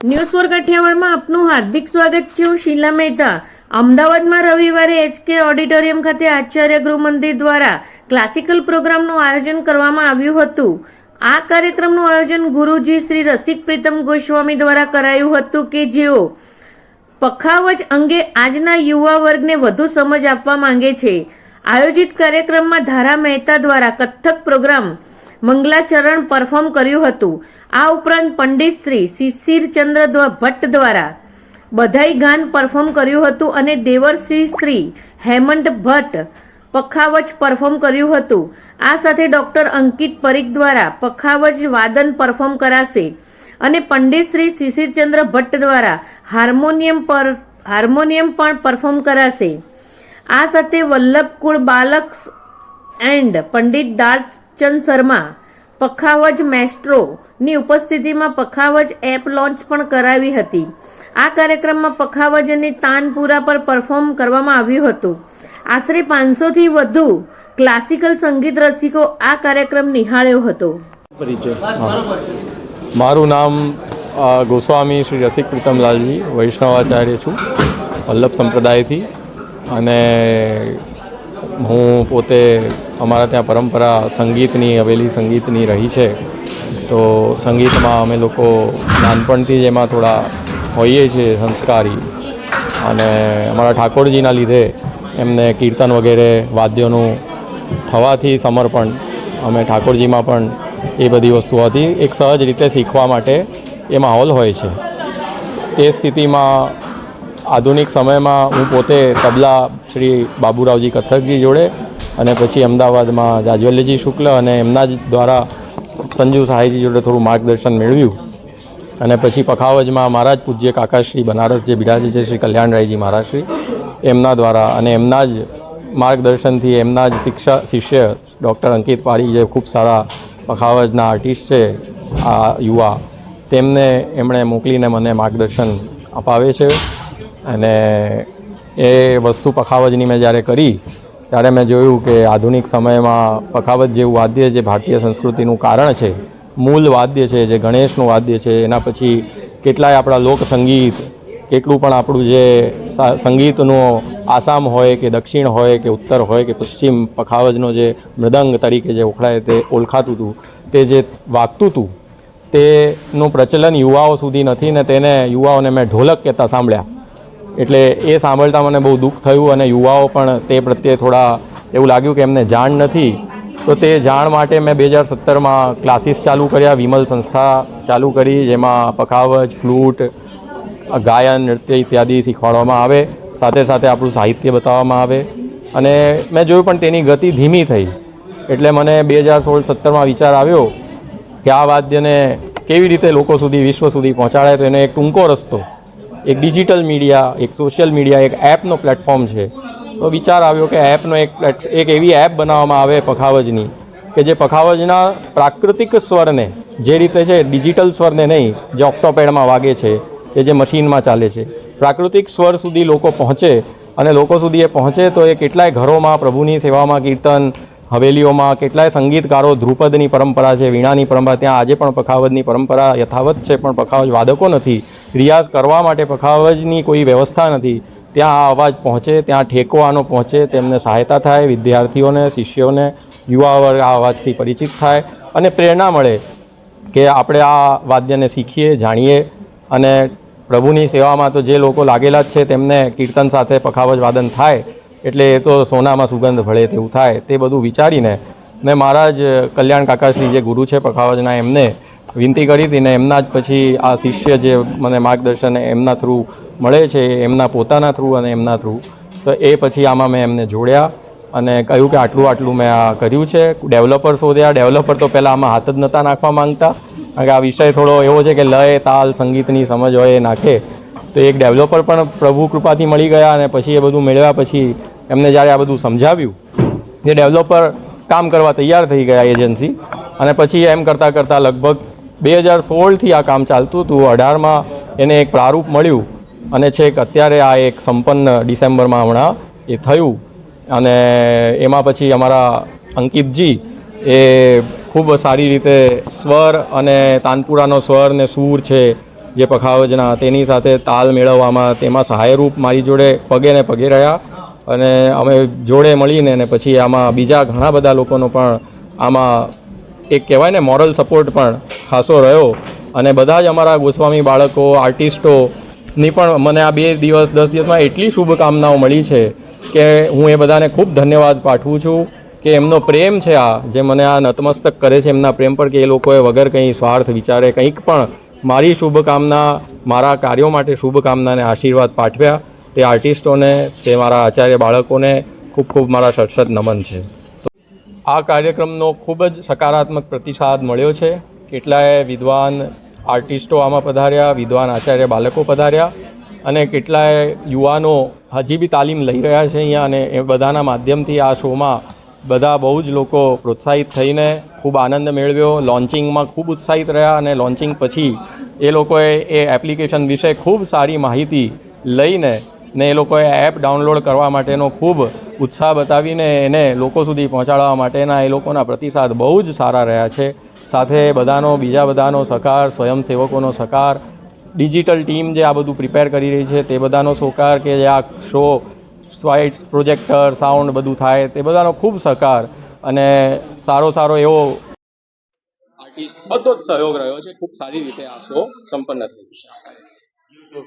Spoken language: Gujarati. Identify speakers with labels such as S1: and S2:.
S1: ન્યૂઝ ફોર કાઠિયાવાડમાં આપનું હાર્દિક સ્વાગત છે. હું શીલા મહેતા. અમદાવાદમાં રવિવારે એચકે ઓડિટોરિયમ ખાતે આચાર્ય ગૃહમંદિર દ્વારા ક્લાસિકલ પ્રોગ્રામનું આયોજન કરવામાં આવ્યું હતું. આ કાર્યક્રમનું આયોજન ગુરુજી શ્રી રસિક પ્રીતમ ગોસ્વામી દ્વારા કરાયું હતું કે જેઓ પખાવજ અંગે આજના યુવા વર્ગને વધુ સમજ આપવા માંગે છે. આયોજિત કાર્યક્રમમાં ધારા મહેતા દ્વારા કથક પ્રોગ્રામ મંગલાચરણ પરફોર્મ કર્યું હતું. આ ઉપરાંત પંડિત શ્રી શિશિર ચંદ્ર ભટ્ટ દ્વારા બધાઈ ગાન પરફોર્મ કર્યું હતું અને દેવરસિંહ શ્રી હેમંત ભટ્ટ પખાવજ પરફોર્મ કર્યું હતું. આ સાથે ડૉક્ટર અંકિત પરીખ દ્વારા પખાવજ વાદન પરફોર્મ કરાશે અને પંડિત શ્રી શિશિરચંદ્ર ભટ્ટ દ્વારા હાર્મોનિયમ પર, હાર્મોનિયમ પણ પરફોર્મ કરાશે. આ સાથે વલ્લભકુળ બાલક એન્ડ પંડિત દાલચંદ શર્મા પખાવજ મેસ્ટ્રોની ઉપસ્થિતિમાં પખાવજ એપ લોન્ચ પણ કરાવી હતી. આ કાર્યક્રમમાં પખાવજની તાનપુરા પર પરફોર્મ કરવામાં આવ્યું હતું. આશરે પાંચસોથી વધુ ક્લાસિકલ સંગીત રસિકો આ કાર્યક્રમ નિહાળ્યો હતો.
S2: મારું નામ ગોસ્વામી શ્રી રસિક પ્રીતમલાલજી વૈષ્ણવાચાર્ય છું વલ્લભ સંપ્રદાયથી. અને હું પોતે અમારા ત્યાં પરંપરા સંગીતની, હવેલી સંગીતની રહી છે. તો સંગીતમાં અમે લોકો નાનપણથી જ એમાં થોડા હોઈએ છીએ સંસ્કારી. અને અમારા ઠાકોરજીના લીધે એમને કીર્તન વગેરે વાદ્યોનું થવાથી સમર્પણ અમે ઠાકોરજીમાં પણ એ બધી વસ્તુઓથી એક સહજ રીતે શીખવા માટે એ માહોલ હોય છે. તે સ્થિતિમાં આધુનિક સમયમાં હું પોતે તબલા શ્રી બાબુરાવજી કથકજી જોડે અને પછી અમદાવાદમાં જાજવલ્યજી શુક્લ અને એમના જ દ્વારા સંજુ સહાયજી જોડે થોડું માર્ગદર્શન મેળવ્યું. અને પછી પખાવજમાં મારા જ પૂજ્ય કાકાશ્રી બનારસ જે બિરાજે છે, શ્રી કલ્યાણરાયજી મહારાજશ્રી, એમના દ્વારા અને એમના જ માર્ગદર્શનથી એમના જ શિક્ષા શિષ્ય ડૉક્ટર અંકિત પારી જે ખૂબ સારા પખાવજના આર્ટિસ્ટ છે, આ યુવા, તેમને એમણે મોકલીને મને માર્ગદર્શન અપાવે છે. અને એ વસ્તુ પખાવજની મેં જ્યારે કરી ત્યારે મેં જોયું કે આધુનિક સમયમાં પખાવત જેવું વાદ્ય જે ભારતીય સંસ્કૃતિનું કારણ છે, મૂળ વાદ્ય છે, જે ગણેશનું વાદ્ય છે, એના પછી કેટલાય આપણા લોક સંગીત કેટલું પણ આપણું જે સંગીતનું આસામ હોય કે દક્ષિણ હોય કે ઉત્તર હોય કે પશ્ચિમ પખાવજનો જે મૃદંગ તરીકે જે ઓળખાય તે ઓળખાતું હતું, તે જે વાગતું હતું, તેનું પ્રચલન યુવાઓ સુધી નથી ને તેને યુવાઓને મેં ઢોલક કહેતા સાંભળ્યા. એટલે એ સાંભળતા મને બહુ દુઃખ થયું અને યુવાઓ પણ તે પ્રત્યે થોડા એવું લાગ્યું કે એમને જાણ નથી. તો તે જાણ માટે મેં બે હજાર સત્તરમાં ક્લાસીસ ચાલુ કર્યા, વિમલ સંસ્થા ચાલુ કરી, જેમાં પખાવજ, ફ્લૂટ, ગાયન, નૃત્ય ઇત્યાદિ શીખવાડવામાં આવે. સાથે સાથે આપણું સાહિત્ય બતાવવામાં આવે. અને મેં જોયું પણ તેની ગતિ ધીમી થઈ. એટલે મને બે હજાર સોળ સત્તરમાં વિચાર આવ્યો કે આ વાદ્યને કેવી રીતે લોકો સુધી, વિશ્વ સુધી પહોંચાડે તો એનો એક ટૂંકો રસ્તો એક ડિજિટલ મીડિયા, એક સોશિયલ મીડિયા, એક એપનો પ્લેટફોર્મ છે. તો વિચાર આવ્યો કે એપનો એક એક એવી એપ બનાવવામાં આવે પખાવજની કે જે પખાવજના પ્રાકૃતિક સ્વરને, જે રીતે છે ડિજિટલ સ્વરને નહીં, જે ઓક્ટોપેડમાં વાગે છે, કે જે મશીનમાં ચાલે છે, પ્રાકૃતિક સ્વર સુધી લોકો પહોંચે અને લોકો સુધી એ પહોંચે તો એ કેટલાય ઘરોમાં પ્રભુની સેવામાં કીર્તન હવેલીઓમાં કેટલાય સંગીતકારો ધ્રુપદની પરંપરા છે, વીણાની પરંપરા, ત્યાં આજે પણ પખાવજની પરંપરા યથાવત છે, પણ પખાવજ વાદકો નથી. રિયાઝ કરવા માટે પખાવજની કોઈ વ્યવસ્થા નથી. ત્યાં આ અવાજ પહોંચે, ત્યાં ઠેકો આનો પહોંચે, તેમને સહાયતા થાય, વિદ્યાર્થીઓને, શિષ્યોને, યુવા વર્ગ આ અવાજથી પરિચિત થાય અને પ્રેરણા મળે કે આપણે આ વાદ્યને શીખીએ, જાણીએ અને પ્રભુની સેવામાં તો જે લોકો લાગેલા જ છે તેમને કીર્તન સાથે પખાવજ વાદન થાય એટલે એ તો સોનામાં સુગંધ ભળે તેવું થાય, તે બધું વિચારીને મેં મારા જ કલ્યાણ કાકાશ્રી જે ગુરુ છે પખાવજના, એમને વિનંતી કરી હતી ને એમના જ પછી આ શિષ્ય જે મને માર્ગદર્શન એમના થ્રુ મળે છે, એમના પોતાના થ્રુ અને એમના થ્રુ. તો એ પછી આમાં મેં એમને જોડ્યા અને કહ્યું કે આટલું આટલું મેં આ કર્યું છે. ડેવલપર શોધ્યા, ડેવલપર તો પહેલાં આમાં હાથ જ નહોતા નાખવા માંગતા. કારણ કે આ વિષય થોડો એવો છે કે લય, તાલ, સંગીતની સમજ હોય એ નાખે. તો એક ડેવલપર પણ પ્રભુ કૃપાથી મળી ગયા અને પછી એ બધું મેળવ્યા પછી એમને જ્યારે આ બધું સમજાવ્યું જે ડેવલપર કામ કરવા તૈયાર થઈ ગયા એજન્સી અને પછી એમ કરતાં કરતાં લગભગ બે હજાર સોળથી આ કામ ચાલતું હતું. અઢારમાં એને એક પ્રારૂપ મળ્યું અને છેક અત્યારે આ એક સંપન્ન ડિસેમ્બરમાં હમણાં એ થયું અને એમાં પછી અમારા અંકિતજી એ ખૂબ સારી રીતે સ્વર અને તાનપુરાનો સ્વર ને સૂર છે જે પખાવજના તેની સાથે તાલ મેળવવામાં તેમાં સહાયરૂપ મારી જોડે પગે ને પગે રહ્યા અને અમે જોડે મળીને ને પછી આમાં બીજા ઘણા બધા લોકોનો પણ આમાં એક કહેવાય ને મોરલ સપોર્ટ પણ ખાસો રહ્યો. અને બધા જ અમારા ગોસ્વામી બાળકો આર્ટિસ્ટોની પણ મને આ બે દિવસ, દસ દિવસમાં એટલી શુભકામનાઓ મળી છે કે હું એ બધાને ખૂબ ધન્યવાદ પાઠવું છું કે એમનો પ્રેમ છે આ, જે મને આ નતમસ્તક કરે છે, એમના પ્રેમ પર કે એ લોકોએ વગર કંઈ સ્વાર્થ વિચારે કંઈક પણ મારી શુભકામના, મારા કાર્યો માટે શુભકામનાને આશીર્વાદ પાઠવ્યા. તે આર્ટિસ્ટોને, તે મારા આચાર્ય બાળકોને ખૂબ ખૂબ મારા સટસટ નમન છે. આ કાર્યક્રમનો ખૂબ જ સકારાત્મક પ્રતિસાદ મળ્યો છે. કેટલાય વિદ્વાન આર્ટિસ્ટો આમાં પધાર્યા, વિદ્વાન આચાર્ય બાળકો પધાર્યા અને કેટલાય યુવાનો હજી બી તાલીમ લઈ રહ્યા છે અહીંયા અને એ બધાના માધ્યમથી આ શોમાં બધા બહુ જ લોકો પ્રોત્સાહિત થઈને ખૂબ આનંદ મેળવ્યો. લોન્ચિંગમાં ખૂબ ઉત્સાહિત રહ્યા અને લોન્ચિંગ પછી એ લોકોએ એ એપ્લિકેશન વિશે ખૂબ સારી માહિતી લઈને ને એ લોકોએ એપ ડાઉનલોડ કરવા માટેનો ખૂબ ઉત્સાહ બતાવીને એને લોકો સુધી પહોંચાડવા માટેના એ લોકોના પ્રતિસાદ બહુ જ સારા રહ્યા છે. સાથે બધાનો, બીજા બધાનો સહકાર, સ્વયંસેવકોનો સહકાર ડિજિટલ ટીમ જે આ બધું પ્રિપેર કરી રહી છે તે બધાનો સહકાર કે જે આ શો સ્વાઇટ્સ, પ્રોજેક્ટર, સાઉન્ડ બધું થાય, તે બધાનો ખૂબ સહકાર અને સારો સારો એવો આર્ટિસ્ટ બધો જ સહયોગ રહ્યો છે. ખૂબ સારી રીતે આ શો સંપન્ન છે.